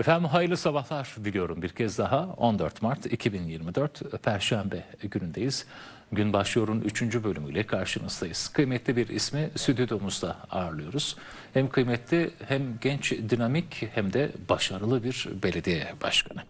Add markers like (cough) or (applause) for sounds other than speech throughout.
Efendim hayırlı sabahlar diliyorum bir kez daha. 14 Mart 2024 Perşembe günündeyiz. Gün başlıyor'un 3. bölümüyle karşınızdayız. Kıymetli bir ismi stüdyomuzda ağırlıyoruz. Hem kıymetli hem genç dinamik hem de başarılı bir belediye başkanı.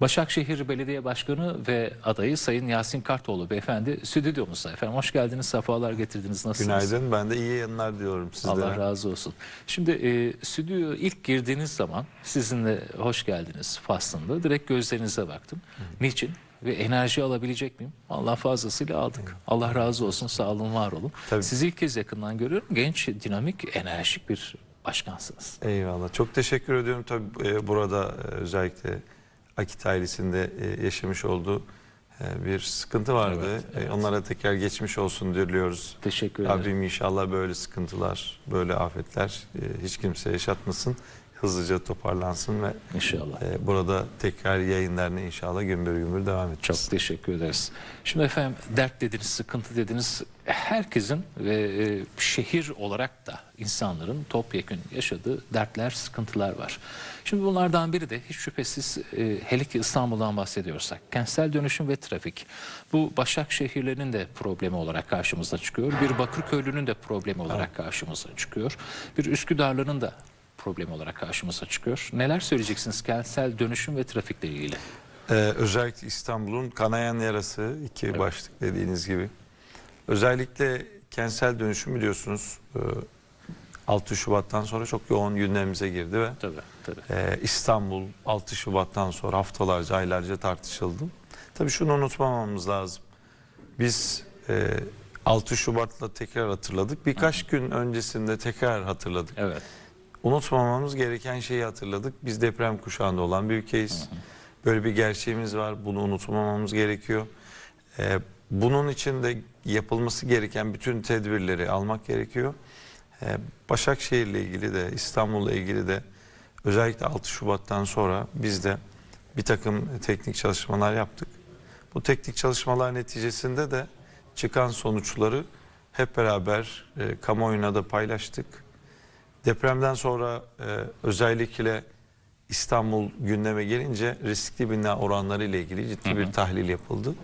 Başakşehir Belediye Başkanı ve adayı Sayın Yasin Kartoğlu beyefendi stüdyomuzda. Efendim hoş geldiniz, sefalar getirdiniz. Nasılsınız? Günaydın. Ben de iyi yayınlar diyorum sizlere. Allah razı olsun. Şimdi e, stüdyoya ilk girdiğiniz zaman sizinle hoş geldiniz faslında direkt gözlerinize baktım. Niçin? Ve enerji alabilecek miyim? Allah fazlasıyla aldık. Allah razı olsun, sağ olun, var olun. Tabii. Sizi ilk kez yakından görüyorum. Genç, dinamik, enerjik bir başkansınız. Eyvallah. Çok teşekkür ediyorum. Tabii e, burada e, özellikle Akit ailesinde e, yaşamış olduğu bir sıkıntı vardı. Evet, evet. Onlara tekrar geçmiş olsun diliyoruz. Teşekkür ederim. Rabbim inşallah böyle sıkıntılar, böyle afetler hiç kimse yaşatmasın. Hızlıca toparlansın ve İnşallah. e, burada tekrar yayınlarına inşallah gümbür gümbür devam edeceğiz. Çok teşekkür ederiz. Şimdi efendim dert dediniz, sıkıntı dediniz. Herkesin ve e, şehir olarak da insanların topyekün yaşadığı dertler, sıkıntılar var. Şimdi bunlardan biri de hiç şüphesiz e, hele ki İstanbul'dan bahsediyorsak kentsel dönüşüm ve trafik. Bu Başak şehirlerinin de problemi olarak karşımıza çıkıyor. Bir Bakırköylü'nün de problemi olarak karşımıza çıkıyor. Bir Üsküdarlı'nın da problemi olarak karşımıza çıkıyor. Neler söyleyeceksiniz kentsel dönüşüm ve trafikle ilgili? Ee, özellikle İstanbul'un kanayan yarası iki başlık dediğiniz gibi. Özellikle kentsel dönüşüm biliyorsunuz e, 6 Şubat'tan sonra çok yoğun gündemimize girdi ve Tabii, tabii. e, İstanbul 6 Şubat'tan sonra haftalarca aylarca tartışıldı. Tabii şunu unutmamamız lazım. Biz e, 6 Şubat'la tekrar hatırladık. Birkaç gün öncesinde tekrar hatırladık. Evet. Unutmamamız gereken şeyi hatırladık. Biz deprem kuşağında olan bir ülkeyiz. Böyle bir gerçeğimiz var. Bunu unutmamamız gerekiyor. Ee, bunun için de yapılması gereken bütün tedbirleri almak gerekiyor. Ee, Başakşehir'le ilgili de İstanbul'la ilgili de özellikle 6 Şubat'tan sonra biz de bir takım teknik çalışmalar yaptık. Bu teknik çalışmalar neticesinde de çıkan sonuçları hep beraber e, kamuoyuna da paylaştık. Depremden sonra e, özellikle İstanbul gündeme gelince riskli bina oranları ile ilgili ciddi bir tahlil yapıldı.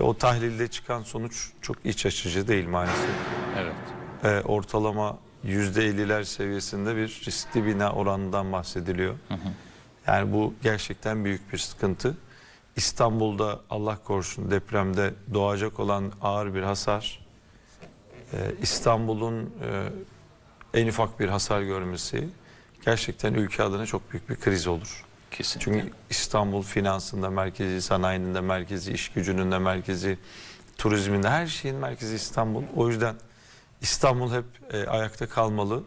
Ve o tahlilde çıkan sonuç çok iç açıcı değil maalesef. Evet. E, ortalama %50'ler seviyesinde bir riskli bina oranından bahsediliyor. Yani bu gerçekten büyük bir sıkıntı. İstanbul'da Allah korusun depremde doğacak olan ağır bir hasar, e, İstanbul'un e, en ufak bir hasar görmesi gerçekten ülke adına çok büyük bir kriz olur. Kesinlikle. Çünkü İstanbul finansında merkezi, sanayinin de merkezi, iş gücünün de merkezi, turizmin de her şeyin merkezi İstanbul. O yüzden İstanbul hep e, ayakta kalmalı.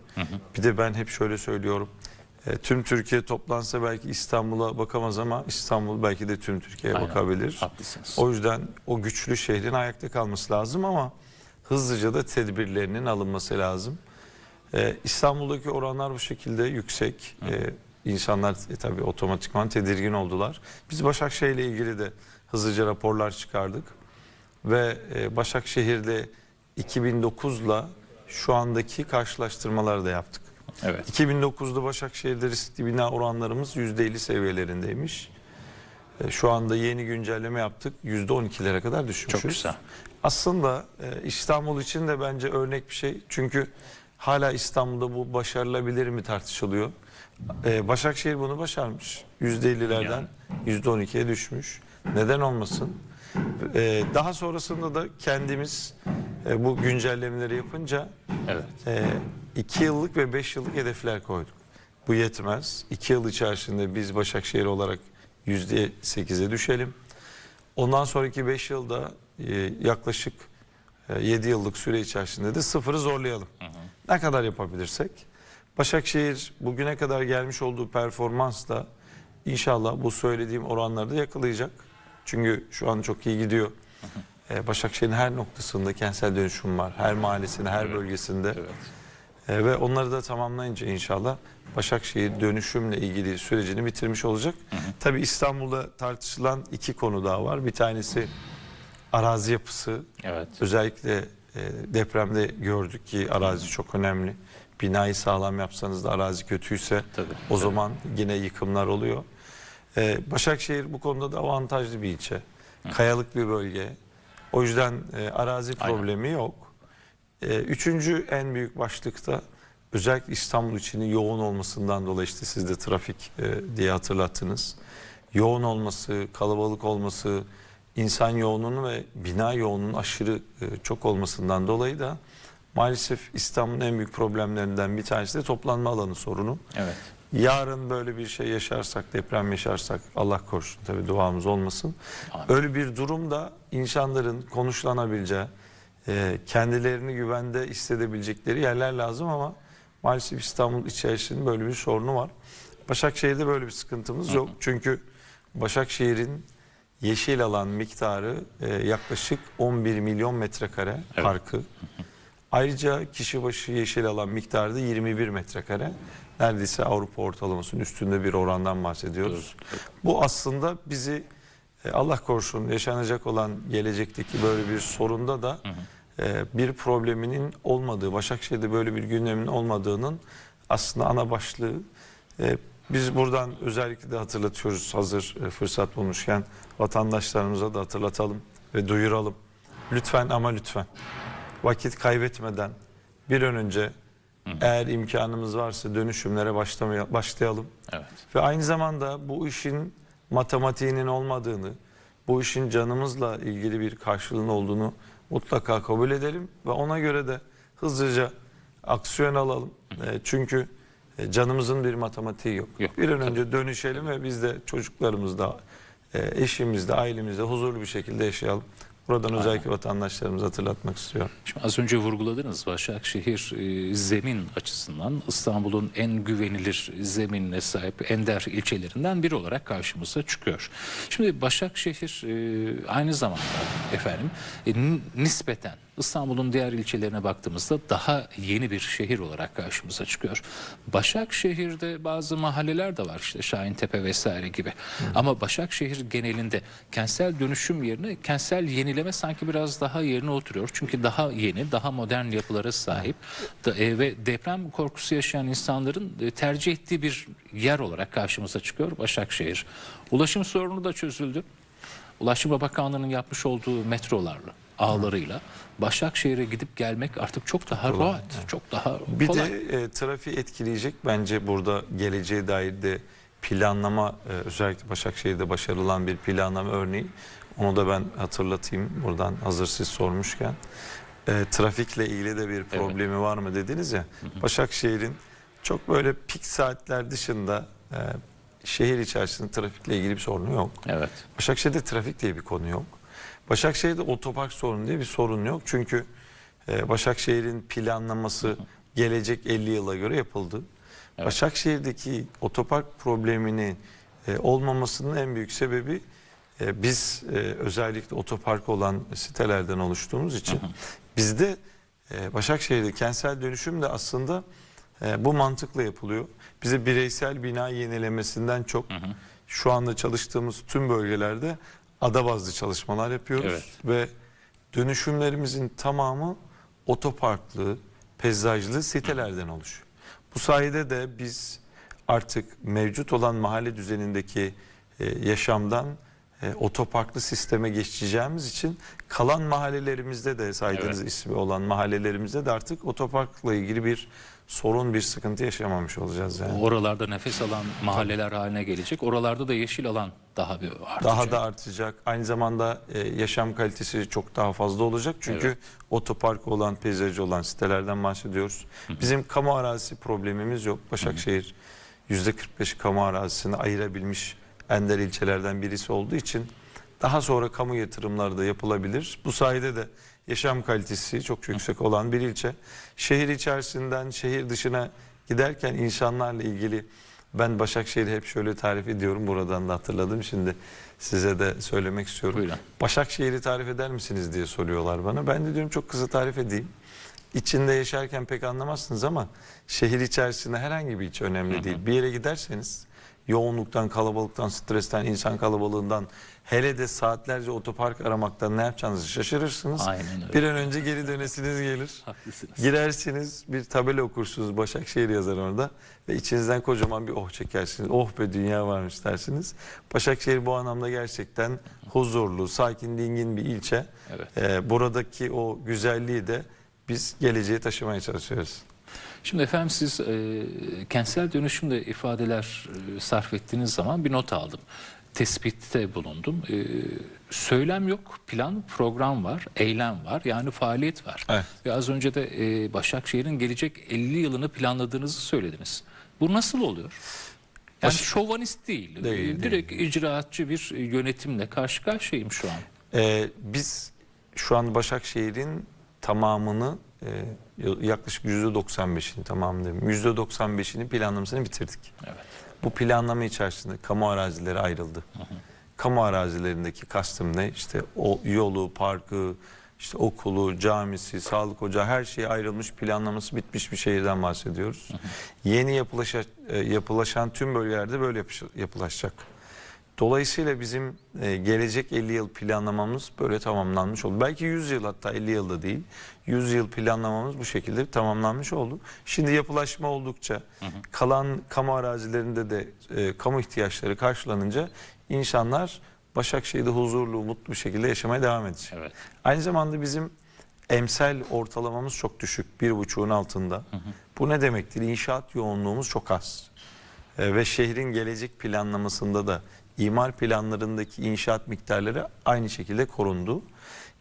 Bir de ben hep şöyle söylüyorum. E, tüm Türkiye toplansa belki İstanbul'a bakamaz ama İstanbul belki de tüm Türkiye'ye bakabilir. Haklısınız. O yüzden o güçlü şehrin ayakta kalması lazım ama hızlıca da tedbirlerinin alınması lazım. Ee, İstanbul'daki oranlar bu şekilde yüksek. Ee, insanlar e, tabii otomatikman tedirgin oldular. Biz Başakşehir ile ilgili de hızlıca raporlar çıkardık. Ve e, Başakşehir'de 2009'la şu andaki karşılaştırmaları da yaptık. Evet. 2009'da Başakşehir'de riskli bina oranlarımız %50 seviyelerindeymiş. E, Şu anda yeni güncelleme yaptık. %12'lere kadar düşmüşüz. Çok güzel. Aslında e, İstanbul için de bence örnek bir şey. Çünkü hala İstanbul'da bu başarılabilir mi tartışılıyor. E, Başakşehir bunu başarmış. %50'lerden %12'ye düşmüş. Neden olmasın? E, Daha sonrasında da kendimiz e, bu güncellemeleri yapınca Evet. e, iki yıllık ve beş yıllık hedefler koyduk. Bu yetmez. İki yıl içerisinde biz Başakşehir olarak yüzde sekize düşelim. Ondan sonraki beş yılda e, yaklaşık e, yedi yıllık süre içerisinde de sıfırı zorlayalım. Ne kadar yapabilirsek. Başakşehir bugüne kadar gelmiş olduğu performansla inşallah bu söylediğim oranları da yakalayacak. Çünkü şu an çok iyi gidiyor. E, Başakşehir'in her noktasında kentsel dönüşüm var. Her mahallesinde, her bölgesinde. Evet. E, ve onları da tamamlayınca inşallah Başakşehir dönüşümle ilgili sürecini bitirmiş olacak. Tabii İstanbul'da tartışılan iki konu daha var. Bir tanesi arazi yapısı. Evet. Özellikle depremde gördük ki arazi çok önemli. binayı sağlam yapsanız da arazi kötüyse Tabii, o tabii. zaman yine yıkımlar oluyor. Ee, Başakşehir bu konuda da avantajlı bir ilçe. Kayalık bir bölge. O yüzden e, arazi Aynen. problemi yok. Ee, üçüncü en büyük başlıkta özellikle İstanbul içinin yoğun olmasından dolayı işte siz de trafik e, diye hatırlattınız. Yoğun olması, kalabalık olması, insan yoğunluğunun ve bina yoğunluğunun aşırı e, çok olmasından dolayı da maalesef İstanbul'un en büyük problemlerinden bir tanesi de toplanma alanı sorunu. Evet. Yarın böyle bir şey yaşarsak, deprem yaşarsak Allah korusun tabii duamız olmasın. Amin. Öyle bir durumda insanların konuşlanabileceği, e, kendilerini güvende hissedebilecekleri yerler lazım ama maalesef İstanbul içerisinde böyle bir sorunu var. Başakşehir'de böyle bir sıkıntımız yok. Çünkü Başakşehir'in yeşil alan miktarı e, yaklaşık 11 milyon metrekare Evet. parkı. Ayrıca kişi başı yeşil alan miktarı da 21 metrekare. Neredeyse Avrupa ortalamasının üstünde bir orandan bahsediyoruz. Bu aslında bizi e, Allah korusun yaşanacak olan gelecekteki böyle bir sorunda da e, bir probleminin olmadığı, Başakşehir'de böyle bir gündemin olmadığının aslında ana başlığı. Biz buradan özellikle de hatırlatıyoruz hazır e, fırsat bulmuşken vatandaşlarımıza da hatırlatalım ve duyuralım. Lütfen ama lütfen vakit kaybetmeden bir an önce eğer imkanımız varsa dönüşümlere başlayalım. Evet. Ve aynı zamanda bu işin matematiğinin olmadığını, bu işin canımızla ilgili bir karşılığının olduğunu mutlaka kabul edelim ve ona göre de hızlıca aksiyon alalım. E, çünkü canımızın bir matematiği yok. Yok, bir an önce dönüşelim ve biz de çocuklarımızla, e, eşimizle, ailemizle huzurlu bir şekilde yaşayalım. Buradan özellikle vatandaşlarımıza hatırlatmak istiyorum. Şimdi az önce vurguladınız Başakşehir e, zemin açısından İstanbul'un en güvenilir zeminine sahip ender ilçelerinden biri olarak karşımıza çıkıyor. Şimdi Başakşehir e, aynı zamanda efendim e, nispeten İstanbul'un diğer ilçelerine baktığımızda daha yeni bir şehir olarak karşımıza çıkıyor. Başakşehir'de bazı mahalleler de var işte Şahintepe vesaire gibi. Ama Başakşehir genelinde kentsel dönüşüm yerine kentsel yenileme sanki biraz daha yerine oturuyor. Çünkü daha yeni, daha modern yapılara sahip da, e, ve deprem korkusu yaşayan insanların e, tercih ettiği bir yer olarak karşımıza çıkıyor Başakşehir. Ulaşım sorunu da çözüldü. Ulaştırma Bakanlığı'nın yapmış olduğu metrolarla, ağlarıyla Başakşehir'e gidip gelmek artık çok daha rahat, çok daha Bir kolay. de e, trafiği etkileyecek bence burada geleceğe dair de planlama e, özellikle Başakşehir'de başarılan bir planlama örneği. Onu da ben hatırlatayım buradan hazır siz sormuşken. E, trafikle ilgili de bir problemi var mı dediniz ya. Başakşehir'in çok böyle pik saatler dışında e, şehir içerisinde trafikle ilgili bir sorunu yok. Evet. Başakşehir'de trafik diye bir konu yok. Başakşehir'de otopark sorunu diye bir sorun yok. Çünkü e, Başakşehir'in planlaması gelecek 50 yıla göre yapıldı. Evet. Başakşehir'deki otopark probleminin e, olmamasının en büyük sebebi e, biz e, özellikle otopark olan sitelerden oluştuğumuz için bizde e, Başakşehir'de kentsel dönüşüm de aslında e, bu mantıkla yapılıyor. Bize bireysel bina yenilemesinden çok şu anda çalıştığımız tüm bölgelerde ada bazlı çalışmalar yapıyoruz Evet. ve dönüşümlerimizin tamamı otoparklı, peyzajlı sitelerden oluşuyor. Bu sayede de biz artık mevcut olan mahalle düzenindeki e, yaşamdan e, otoparklı sisteme geçeceğimiz için kalan mahallelerimizde de saydığınız Evet. ismi olan mahallelerimizde de artık otoparkla ilgili bir sorun, bir sıkıntı yaşamamış olacağız yani. Oralarda nefes alan mahalleler haline gelecek. Oralarda da yeşil alan daha bir artacak. Daha da artacak. Aynı zamanda e, yaşam kalitesi çok daha fazla olacak. Çünkü Evet. otopark olan, peyzajı olan sitelerden bahsediyoruz. Bizim kamu arazisi problemimiz yok. Başakşehir %45 kamu arazisini ayırabilmiş ender ilçelerden birisi olduğu için daha sonra kamu yatırımları da yapılabilir. Bu sayede de yaşam kalitesi çok yüksek olan bir ilçe. Şehir içerisinden şehir dışına giderken insanlarla ilgili ben Başakşehir'i hep şöyle tarif ediyorum. Buradan da hatırladım. Şimdi size de söylemek istiyorum. Buyurun. Başakşehir'i tarif eder misiniz diye soruyorlar bana. Ben de diyorum çok kısa tarif edeyim. İçinde yaşarken pek anlamazsınız ama şehir içerisinde herhangi bir ilçe önemli değil. Bir yere giderseniz yoğunluktan, kalabalıktan, stresten, insan kalabalığından hele de saatlerce otopark aramaktan ne yapacağınızı şaşırırsınız. Aynen öyle. Bir an önce geri dönesiniz gelir. Haklısınız. Girersiniz bir tabela okursunuz Başakşehir yazar orada ve içinizden kocaman bir oh çekersiniz. Oh be dünya varmış dersiniz. Başakşehir bu anlamda gerçekten huzurlu, sakin, dingin bir ilçe. Evet. Ee, buradaki o güzelliği de biz geleceğe taşımaya çalışıyoruz. Şimdi efendim siz e, kentsel dönüşümde ifadeler e, sarf ettiğiniz zaman bir not aldım. Tespitte bulundum. E, söylem yok, plan, program var, eylem var. Yani faaliyet var. Evet. Ve az önce de e, Başakşehir'in gelecek 50 yılını planladığınızı söylediniz. Bu nasıl oluyor? Yani Baş- şovanist değil. Değil, Direkt icraatçı bir yönetimle karşı karşıyayım şu an. Ee, biz şu an Başakşehir'in tamamını e, yaklaşık %95'ini tamamını demeyeyim, %95'ini planlamasını bitirdik. Evet. Bu planlama içerisinde kamu arazileri ayrıldı. Kamu arazilerindeki kastım ne? İşte o yolu, parkı, işte okulu, camisi, sağlık ocağı her şey ayrılmış, planlaması bitmiş bir şehirden bahsediyoruz. Yeni yapılaşa, e, yapılaşan tüm bölgelerde böyle yapılaşacak. Dolayısıyla bizim e, gelecek 50 yıl planlamamız böyle tamamlanmış oldu. Belki 100 yıl hatta 50 yılda değil. 100 yıl planlamamız bu şekilde tamamlanmış oldu. Şimdi yapılaşma oldukça kalan kamu arazilerinde de e, kamu ihtiyaçları karşılanınca insanlar Başakşehir'de huzurlu, mutlu bir şekilde yaşamaya devam edecek. Evet. Aynı zamanda bizim emsal ortalamamız çok düşük. Bir buçuğun altında. Bu ne demektir? İnşaat yoğunluğumuz çok az. E, ve şehrin gelecek planlamasında da imar planlarındaki inşaat miktarları aynı şekilde korundu.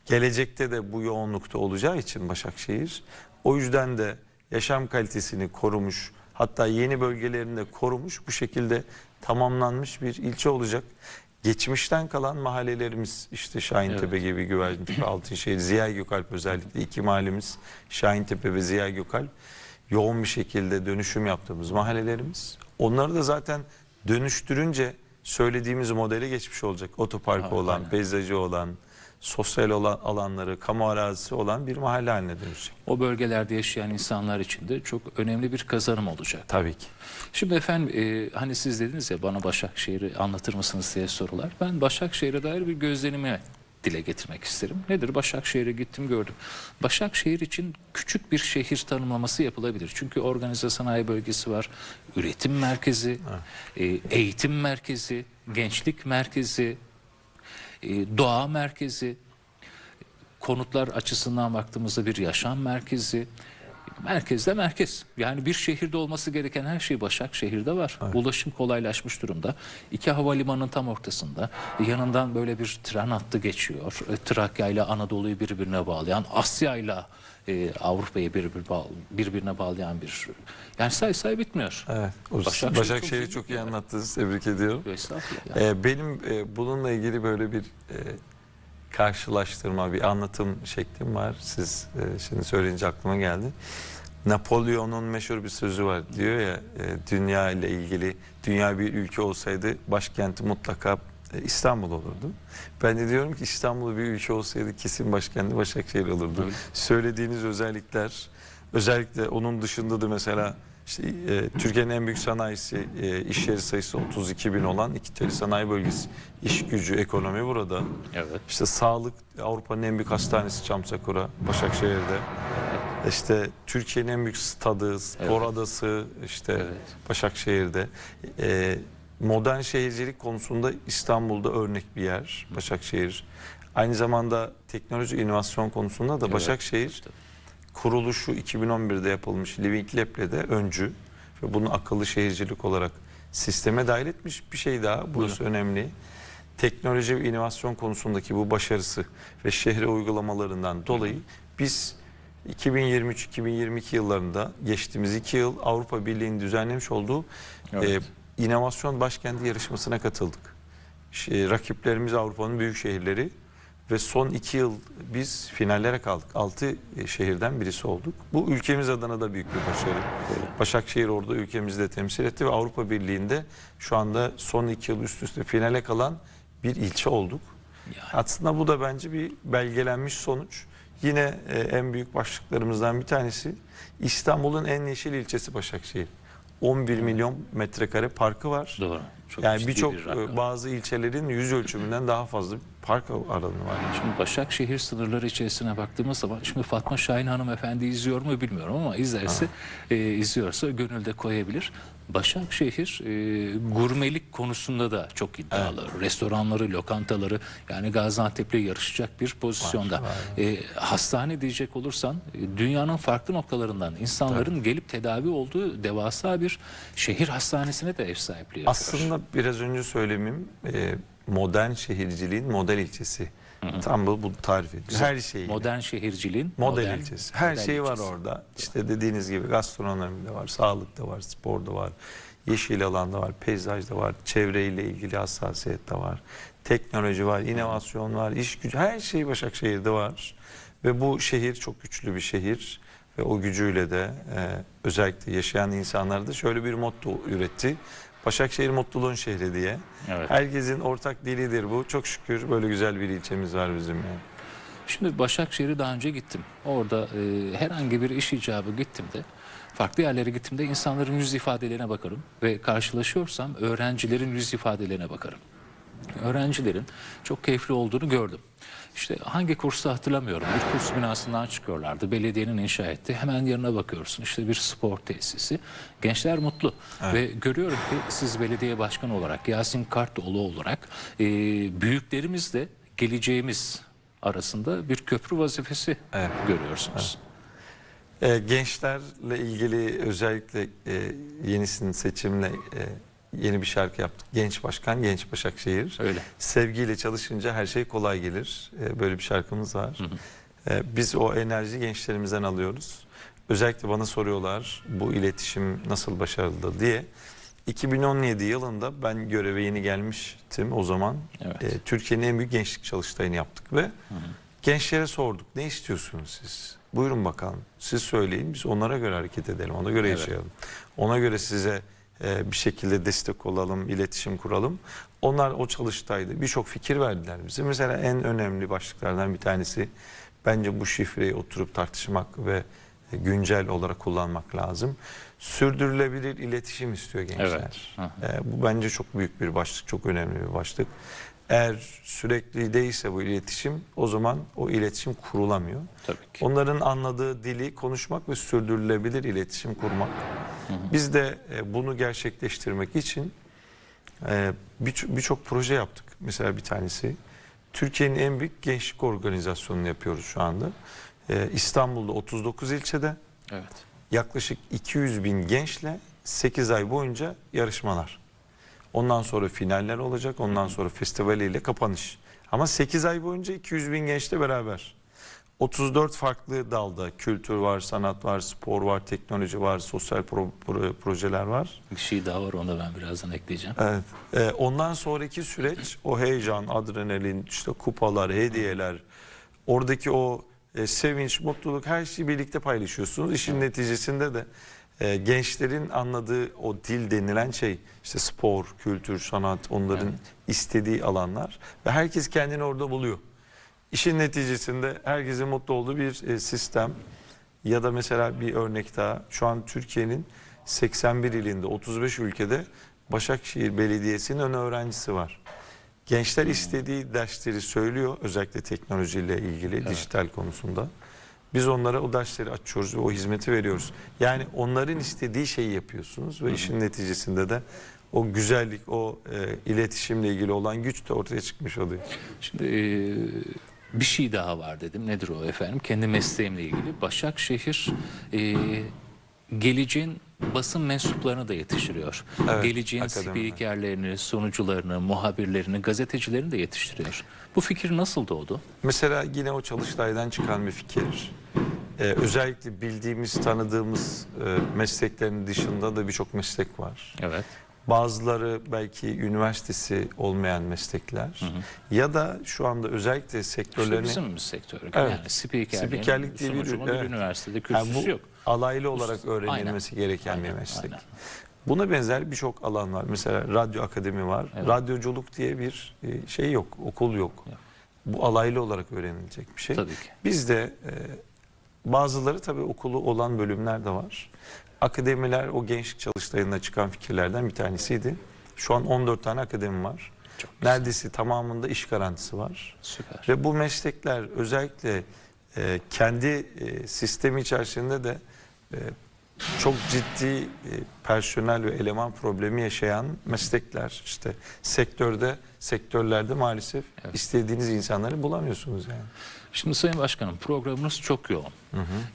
Gelecekte de bu yoğunlukta olacağı için Başakşehir o yüzden de yaşam kalitesini korumuş hatta yeni bölgelerinde korumuş bu şekilde tamamlanmış bir ilçe olacak. Geçmişten kalan mahallelerimiz işte Şahintepe gibi Güvercintepe, Altınşehir, Ziya Gökalp özellikle iki mahallemiz Şahintepe ve Ziya Gökalp yoğun bir şekilde dönüşüm yaptığımız mahallelerimiz. Onları da zaten dönüştürünce söylediğimiz modele geçmiş olacak. Otoparkı Ha, olan, aynen. peyzajı olan, sosyal olan alanları, kamu arazisi olan bir mahalle haline dönüşecek. O bölgelerde yaşayan insanlar için de çok önemli bir kazanım olacak. Tabii ki. Şimdi efendim e, hani siz dediniz ya bana Başakşehir'i anlatır mısınız diye sorular. Ben Başakşehir'e dair bir gözlenimi dile getirmek isterim. Nedir? Başakşehir'e gittim gördüm. Başakşehir için küçük bir şehir tanımlaması yapılabilir. Çünkü organize sanayi bölgesi var, üretim merkezi, e, eğitim merkezi, gençlik merkezi, e, doğa merkezi, konutlar açısından baktığımızda bir yaşam merkezi. Merkezde merkez. Yani bir şehirde olması gereken her şey Başakşehir'de var. Ulaşım kolaylaşmış durumda. İki havalimanının tam ortasında. Yanından böyle bir tren hattı geçiyor. E, Trakya ile Anadolu'yu birbirine bağlayan, Asya ile e, Avrupa'yı birbir bağ- birbirine bağlayan bir... Yani say say bitmiyor. Evet. Başakşehir Başakşehir'i çok çok, iyi iyi anlattınız. Tebrik ediyorum. Estağfurullah. Yani. Ee, benim e, bununla ilgili böyle bir e, karşılaştırma, bir anlatım şeklim var. Siz e, şimdi söyleyince aklıma geldi. Napolyon'un meşhur bir sözü var. Diyor ya e, dünya ile ilgili, dünya bir ülke olsaydı başkenti mutlaka e, İstanbul olurdu. Ben de diyorum ki İstanbul bir ülke olsaydı kesin başkenti Başakşehir olurdu. Öyle. Söylediğiniz özellikler, özellikle onun dışında da mesela işte e, Türkiye'nin en büyük sanayisi, e, iş yeri sayısı 32 bin olan iki teli sanayi bölgesi. İş gücü, ekonomi burada. Evet. İşte sağlık, Avrupa'nın en büyük hastanesi Çamsakura, Başakşehir'de. İşte Türkiye'nin en büyük stadı, spor adası işte Evet. Başakşehir'de. E, modern şehircilik konusunda İstanbul'da örnek bir yer Başakşehir. Aynı zamanda teknoloji inovasyon konusunda da Evet. Başakşehir kuruluşu 2011'de yapılmış Living Lab'le de öncü ve bunu akıllı şehircilik olarak sisteme dahil etmiş bir şey daha. Burası önemli. Teknoloji ve inovasyon konusundaki bu başarısı ve şehre uygulamalarından dolayı biz 2023-2022 yıllarında geçtiğimiz iki yıl Avrupa Birliği'nin düzenlemiş olduğu Evet. e, inovasyon başkenti yarışmasına katıldık. Şey, rakiplerimiz Avrupa'nın büyük şehirleri ve son iki yıl biz finallere kaldık. Altı e, şehirden birisi olduk. Bu ülkemiz adına da büyük bir başarı. Başakşehir orada ülkemizi de temsil etti ve Avrupa Birliği'nde şu anda son iki yıl üst üste finale kalan bir ilçe olduk. Yani. Aslında bu da bence bir belgelenmiş sonuç. Yine e, en büyük başlıklarımızdan bir tanesi İstanbul'un en yeşil ilçesi Başakşehir. 11 milyon metrekare parkı var. Doğru. Çok yani birçok bir e, bazı ilçelerin yüz ölçümünden daha fazla park alanı var. Şimdi Başakşehir sınırları içerisine baktığımız zaman şimdi Fatma Şahin hanımefendi izliyor mu bilmiyorum ama izlerse e, izliyorsa gönülde koyabilir. Başakşehir e, gurmelik konusunda da çok iddialı. Restoranları, lokantaları yani Gaziantep'le yarışacak bir pozisyonda. E, hastane diyecek olursan e, dünyanın farklı noktalarından insanların gelip tedavi olduğu devasa bir şehir hastanesine de ev sahipliği yapıyor. Aslında biraz önce söylemim e, modern şehirciliğin model ilçesi. Tam bu, bu tarif ediyor. Her şeyi. Modern şehirciliğin Model modern- ilçesi. Her model şey var ilçesi. orada. İşte dediğiniz gibi gastronomi de var, sağlık da var, spor da var, yeşil alan da var, peyzaj da var, çevreyle ilgili hassasiyet de var, teknoloji var, inovasyon var, iş gücü, her şey Başakşehir'de var. Ve bu şehir çok güçlü bir şehir ve o gücüyle de e, özellikle yaşayan insanlar da şöyle bir motto üretti. Başakşehir mutluluğun şehri diye. Evet. Herkesin ortak dilidir bu. Çok şükür böyle güzel bir ilçemiz var bizim yani. Şimdi Başakşehir'e daha önce gittim. Orada e, herhangi bir iş icabı gittim de farklı yerlere gittiğimde insanların yüz ifadelerine bakarım ve karşılaşıyorsam öğrencilerin yüz ifadelerine bakarım. Öğrencilerin çok keyifli olduğunu gördüm. İşte hangi kursta hatırlamıyorum. Bir kurs binasından çıkıyorlardı. Belediyenin inşa etti. Hemen yanına bakıyorsun. İşte bir spor tesisi. Gençler mutlu. Ve görüyorum ki siz belediye başkanı olarak, Yasin Kartoğlu olarak e, büyüklerimizle geleceğimiz arasında bir köprü vazifesi Evet. görüyorsunuz. Ee, gençlerle ilgili özellikle e, yenisinin seçimle e, yeni bir şarkı yaptık. Genç Başkan, Genç Başakşehir. Öyle. Sevgiyle çalışınca her şey kolay gelir. E, böyle bir şarkımız var. E, biz o enerji gençlerimizden alıyoruz. Özellikle bana soruyorlar bu iletişim nasıl başarılı diye. 2017 yılında ben göreve yeni gelmiştim o zaman. Evet. E, Türkiye'nin en büyük gençlik çalıştayını yaptık ve gençlere sorduk. Ne istiyorsunuz siz? Buyurun bakalım. Siz söyleyin. Biz onlara göre hareket edelim. Ona göre Evet. yaşayalım. Ona göre size bir şekilde destek olalım, iletişim kuralım. Onlar o çalıştaydı. Birçok fikir verdiler bize. Mesela en önemli başlıklardan bir tanesi bence bu şifreyi oturup tartışmak ve e, güncel olarak kullanmak lazım. Sürdürülebilir iletişim istiyor gençler. Evet. Hı hı. E, bu bence çok büyük bir başlık, çok önemli bir başlık. Eğer sürekli değilse bu iletişim o zaman o iletişim kurulamıyor. Tabii ki. Onların anladığı dili konuşmak ve sürdürülebilir iletişim kurmak. Biz de e, bunu gerçekleştirmek için e, birçok birçok proje yaptık. Mesela bir tanesi Türkiye'nin en büyük gençlik organizasyonunu yapıyoruz şu anda. E, İstanbul'da 39 ilçede Evet. yaklaşık 200 bin gençle 8 ay boyunca yarışmalar. Ondan sonra finaller olacak. Ondan sonra festivaliyle kapanış. Ama 8 ay boyunca 200 bin gençle beraber. 34 farklı dalda kültür var, sanat var, spor var, teknoloji var, sosyal pro- pro- projeler var. Bir şey daha var onu da ben birazdan ekleyeceğim. Evet. Ee, ondan sonraki süreç o heyecan, adrenalin, işte kupalar, hediyeler, oradaki o e, sevinç, mutluluk her şeyi birlikte paylaşıyorsunuz. İşin neticesinde de e, gençlerin anladığı o dil denilen şey işte spor, kültür, sanat onların istediği alanlar ve herkes kendini orada buluyor. İşin neticesinde herkesin mutlu olduğu bir e, sistem ya da mesela bir örnek daha şu an Türkiye'nin 81 ilinde 35 ülkede Başakşehir Belediyesi'nin ön öğrencisi var. Gençler istediği dersleri söylüyor özellikle teknolojiyle ilgili dijital konusunda. Biz onlara o dersleri açıyoruz ve o hizmeti veriyoruz. Yani onların istediği şeyi yapıyorsunuz ve işin neticesinde de o güzellik, o e, iletişimle ilgili olan güç de ortaya çıkmış oluyor. Şimdi e, bir şey daha var dedim. Nedir o efendim? Kendi mesleğimle ilgili. Başakşehir e, geleceğin basın mensuplarını da yetiştiriyor. Evet, geleceğin spikerlerini, sunucularını, muhabirlerini, gazetecilerini de yetiştiriyor. Bu fikir nasıl doğdu? Mesela yine o çalıştaydan çıkan bir fikir. Ee, özellikle bildiğimiz, tanıdığımız e, mesleklerin dışında da birçok meslek var. Evet. Bazıları belki üniversitesi olmayan meslekler ya da şu anda özellikle İşte sektörlerini bizim sektör. Evet. Yani spikerliğin, Spikerlik diye bir- sunucunun bir evet. üniversitede Yani kürsüsü bu yok. alaylı olarak Aynen. öğrenilmesi gereken Aynen, bir meslek. aynen. Buna benzer birçok alan var. Mesela radyo akademi var. Evet. Radyoculuk diye bir e, şey yok, okul yok. Yok. Bu alaylı olarak öğrenilecek bir şey. Tabii ki. Bizde e, bazıları tabii okulu olan bölümler de var. akademiler o gençlik çalıştayında çıkan fikirlerden bir tanesiydi. Şu an 14 tane akademi var. Çok güzel. Neredeyse tamamında iş garantisi var. Süper. Ve bu meslekler özellikle e, kendi e, sistemi içerisinde de e, çok ciddi e, personel ve eleman problemi yaşayan meslekler. İşte sektörde, sektörlerde maalesef Evet. istediğiniz insanları bulamıyorsunuz yani. Şimdi Sayın Başkanım programınız çok yoğun.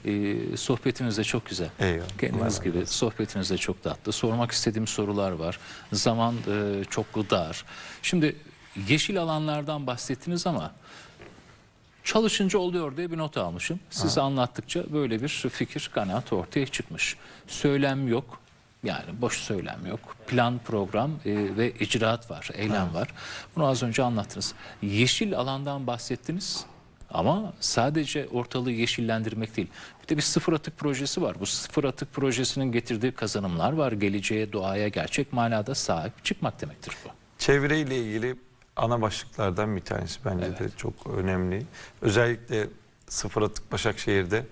Ee, sohbetiniz de çok güzel. Eyvallah. Kendiniz gibi sohbetiniz de çok tatlı. Sormak istediğim sorular var. Zaman e, çok dar. Şimdi yeşil alanlardan bahsettiniz ama çalışınca oluyor diye bir not almışım. Size anlattıkça böyle bir fikir, kanaat ortaya çıkmış. Söylem yok. Yani boş söylem yok. Plan, program e, ve icraat var, eylem var. Bunu az önce anlattınız. Yeşil alandan bahsettiniz. Ama sadece ortalığı yeşillendirmek değil. Bir de bir sıfır atık projesi var. Bu sıfır atık projesinin getirdiği kazanımlar var. Geleceğe, doğaya gerçek manada sahip çıkmak demektir bu. Çevreyle ilgili ana başlıklardan bir tanesi bence de çok önemli. Özellikle sıfır atık Başakşehir'de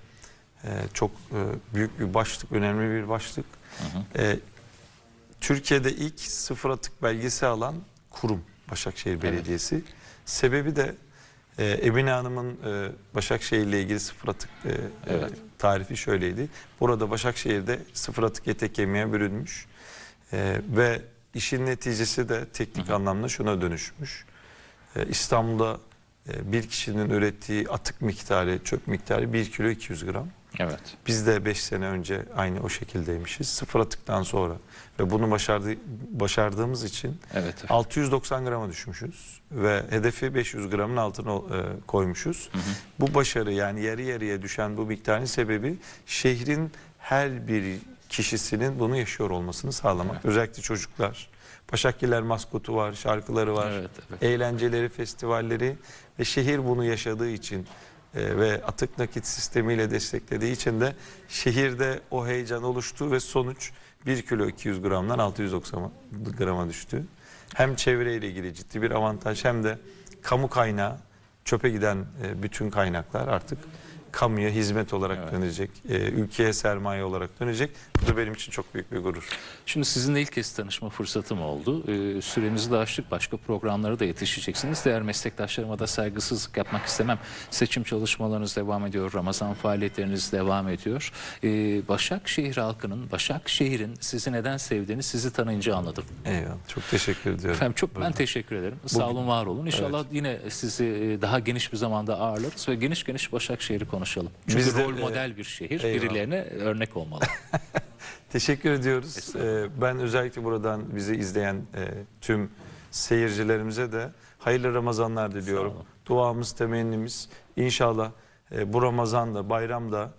e, çok e, büyük bir başlık, önemli bir başlık. E, Türkiye'de ilk sıfır atık belgesi alan kurum Başakşehir Belediyesi. Sebebi de e, Emine Hanım'ın e, Başakşehir ile ilgili sıfır atık e, Evet. e, tarifi şöyleydi. Burada Başakşehir'de sıfır atık ete kemiğe bürünmüş E, ve işin neticesi de teknik anlamda şuna dönüşmüş. E, İstanbul'da e, bir kişinin ürettiği atık miktarı, çöp miktarı 1 kilo 200 gram. Evet. Biz de 5 sene önce aynı o şekildeymişiz. Sıfır atıktan sonra ve bunu başardı, başardığımız için Evet. efendim. 690 grama düşmüşüz ve hedefi 500 gramın altına e, koymuşuz. Bu başarı yani yarı yarıya düşen bu miktarın sebebi şehrin her bir kişisinin bunu yaşıyor olmasını sağlamak. Özellikle çocuklar. Başakşehirler maskotu var, şarkıları var, Evet, evet. eğlenceleri, festivalleri ve şehir bunu yaşadığı için e, ve atık nakit sistemiyle desteklediği için de şehirde o heyecan oluştu ve sonuç 1 kilo 200 gramdan 690 grama düştü. Hem çevreyle ilgili ciddi bir avantaj hem de kamu kaynağı çöpe giden e, bütün kaynaklar artık kamuya hizmet olarak Evet. dönecek, e, ülkeye sermaye olarak dönecek. Bu da benim için çok büyük bir gurur. Şimdi sizinle ilk kez tanışma fırsatım oldu. Ee, süremizi de açtık. Başka programlara da yetişeceksiniz. Diğer meslektaşlarıma da saygısızlık yapmak istemem. Seçim çalışmalarınız devam ediyor. Ramazan faaliyetleriniz devam ediyor. Ee, Başakşehir halkının, Başakşehir'in sizi neden sevdiğini sizi tanıyınca anladım. Eyvallah. Çok teşekkür ediyorum. Efendim çok ben Buyurun. teşekkür ederim. Sağ olun, var olun. İnşallah yine sizi e, daha geniş bir zamanda ağırlarız ve geniş geniş Başakşehir'i konuşalım. Çünkü Biz de, rol e, model bir şehir. eyvallah. Birilerine örnek olmalı. (laughs) Teşekkür ediyoruz. Ee, ben özellikle buradan bizi izleyen e, tüm seyircilerimize de hayırlı Ramazanlar diliyorum. Duamız, temennimiz inşallah e, bu Ramazan'da, bayramda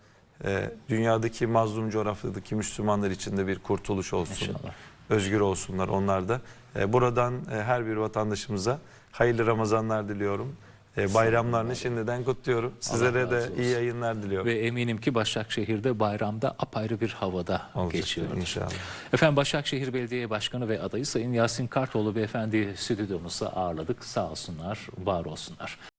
e, dünyadaki mazlum coğrafyadaki Müslümanlar için de bir kurtuluş olsun. İnşallah. Özgür olsunlar onlar da. E, buradan e, her bir vatandaşımıza hayırlı Ramazanlar diliyorum. E, bayramlarını şimdiden kutluyorum. Sizlere de iyi yayınlar diliyorum. Ve eminim ki Başakşehir'de bayramda apayrı bir havada Olacaktır geçiyordur. inşallah. Efendim Başakşehir Belediye Başkanı ve adayı Sayın Yasin Kartoğlu Beyefendi stüdyomuza ağırladık. Sağ olsunlar, var olsunlar.